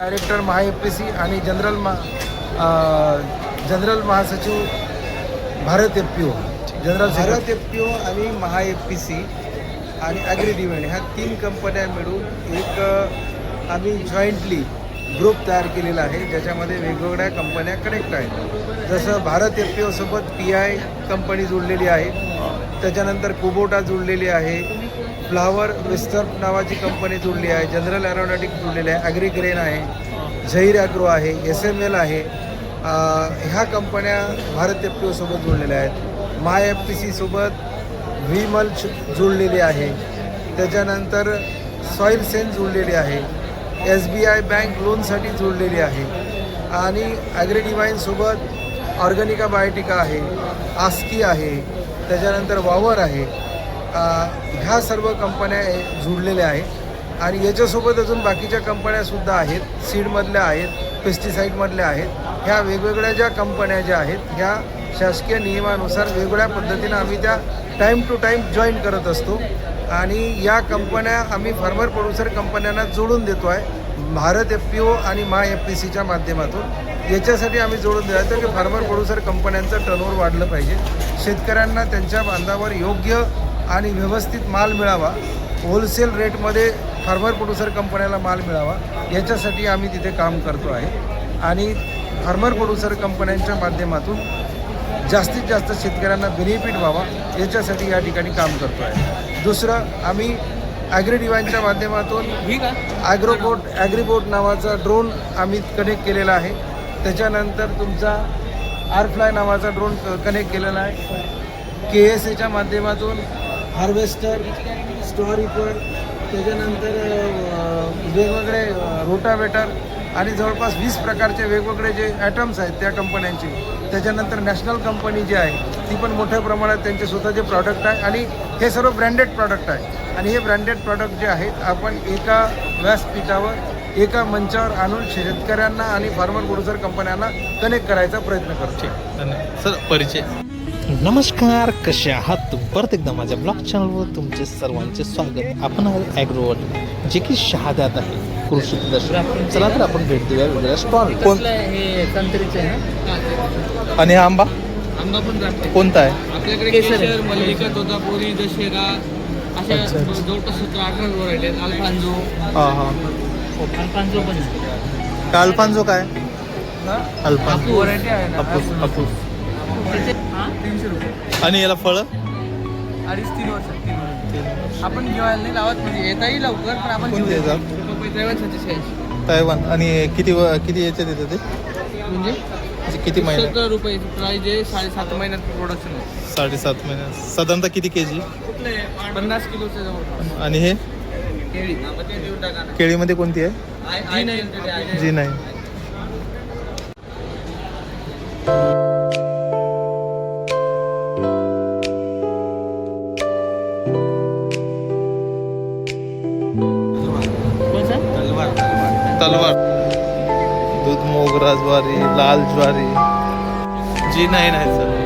Director Maha F P C आणि general मा general महासचिव Bharat F P O general Bharat F P O आणि Maha F P C आणि agri डिव्हिड ह्या तीन कंपन्या मिळून एक आम्ही जॉईंटली ग्रुप तयार केलेला आहे ज्याच्यामध्ये वेगवेगळ्या कंपन्या कनेक्ट आहेत. जसं भारत एफ पी ओसोबत पी आय कंपनी जोडलेली आहे. त्याच्यानंतर कुबोटा जोडलेली आहे. फ्लावर वेस्टर्न नावाची कंपनी जोडली आहे जनरल एरोनॉटिक जोडलेली आहे ॲग्री ग्रेन आहे झहीर ॲग्रो आहे एस एम एल आहे. ह्या कंपन्या भारत एफ टी ओसोबत जोडलेल्या आहेत. माय एफ पी सीसोबत व्हीमल जोडलेली आहे. त्याच्यानंतर सॉईल सेन जोडलेली आहे. एस बी आय बँक लोनसाठी जोडलेली आहे. आणि ॲग्री डिवाईनसोबत ऑर्गॅनिका बायोटिका आहे आस्की आहे त्याच्यानंतर वावर आहे. ह्या सर्व कंपन्या जुडलेल्या आहेत. आणि याच्यासोबत अजून बाकीच्या कंपन्यासुद्धा आहेत. सीडमधल्या आहेत पेस्टिसाईडमधल्या आहेत. ह्या वेगवेगळ्या ज्या कंपन्या ज्या आहेत ह्या शासकीय नियमानुसार वेगवेगळ्या पद्धतीनं आम्ही त्या टाईम टू टाईम जॉईन करत असतो. आणि या कंपन्या आम्ही फार्मर प्रोड्युसर कंपन्यांना जोडून देतो आहे भारत एफ पी ओ आणि मा एफ पी सीच्या माध्यमातून. याच्यासाठी आम्ही जोडून द्यायचं की फार्मर प्रोड्युसर कंपन्यांचं टर्नओव्हर वाढलं पाहिजे. शेतकऱ्यांना त्यांच्या बांधावर योग्य आणि व्यवस्थित माल मिळावा. होलसेल रेटमध्ये फार्मर प्रोड्युसर कंपन्याला माल मिळावा. याच्यासाठी आम्ही तिथे काम करतो आहे. आणि फार्मर प्रोड्युसर कंपन्यांच्या माध्यमातून जास्तीत जास्त शेतकऱ्यांना बेनिफिट व्हावा. याच्यासाठी या ठिकाणी काम करतो आहे. दुसरं आम्ही ॲग्री डिवाईनच्या माध्यमातून ॲग्रोबोट ॲग्रीबोट नावाचा ड्रोन आम्ही कनेक्ट केलेला आहे. त्याच्यानंतर तुमचा आरफ्लाय नावाचा ड्रोन कनेक्ट केलेला आहे. के एस एच्या माध्यमातून हार्वेस्टर स्टॉरिपर त्याच्यानंतर वेगवेगळे रोटावेटर आणि जवळपास वीस प्रकारचे वेगवेगळे जे ॲटम्स आहेत त्या कंपन्यांचे त्याच्यानंतर नॅशनल कंपनी जी आहे ती पण मोठ्या प्रमाणात त्यांचे स्वतःचे प्रॉडक्ट आहे आणि हे सर्व ब्रँडेड प्रॉडक्ट आहे. आणि हे ब्रँडेड प्रॉडक्ट जे आहेत आपण एका व्यासपीठावर एका मंचावर आणून शेतकऱ्यांना आणि फार्मर प्रोड्युसर कंपन्यांना कनेक्ट करायचा प्रयत्न करतो धन्यवाद. सर परिचय? नमस्कार कसे आहात? परत एकदा माझ्या ब्लॉग चॅनलवर तुमचे सर्वांचे स्वागत. आपण आहोत ॲग्रोवर्ड जे की शहादात आहे. कृषी प्रदर्शन. चला तर आपण भेट देऊया वेगवेगळ्या स्टॉल कोण? हे आणि हा आंबा? आंबा पण कोणता आहे? आपल्याकडे केसर मल्लिका तोतापुरी दशेरा अशा अच्छा, अच्छा. जवळपास सतरा अठरा व्हरायटी आहेत. अल्फांजो. हा हा. अल्फांजो पण आहे. का अल्फांजो काय? व्हरायटी आहे ना हापूस हापूस त्याचे तीनशे रुपये. आणि याला फळं? अडीच तीन वर्ष तीन वर्ष. आपण घेवायला नाही लावत म्हणजे येताही लवकर पण आपण कोणते घेऊया. येतात? पपई तायवान आणि किती व- किती याच्यात येतं ते? म्हणजे? म्हणजे किती महिने? रुपये. प्राईज आहे साडेसात महिन्यात प्रोडक्शन आहे. साडेसात महिने. साधारणतः किती के जी पन्नास किलोचे जवळ. आणि हे? केळी. केळीमध्ये कोणती आहे? जी नाही जी नाही दूध ज्वारी लाल ज्वारी. जी नाही नाही सर.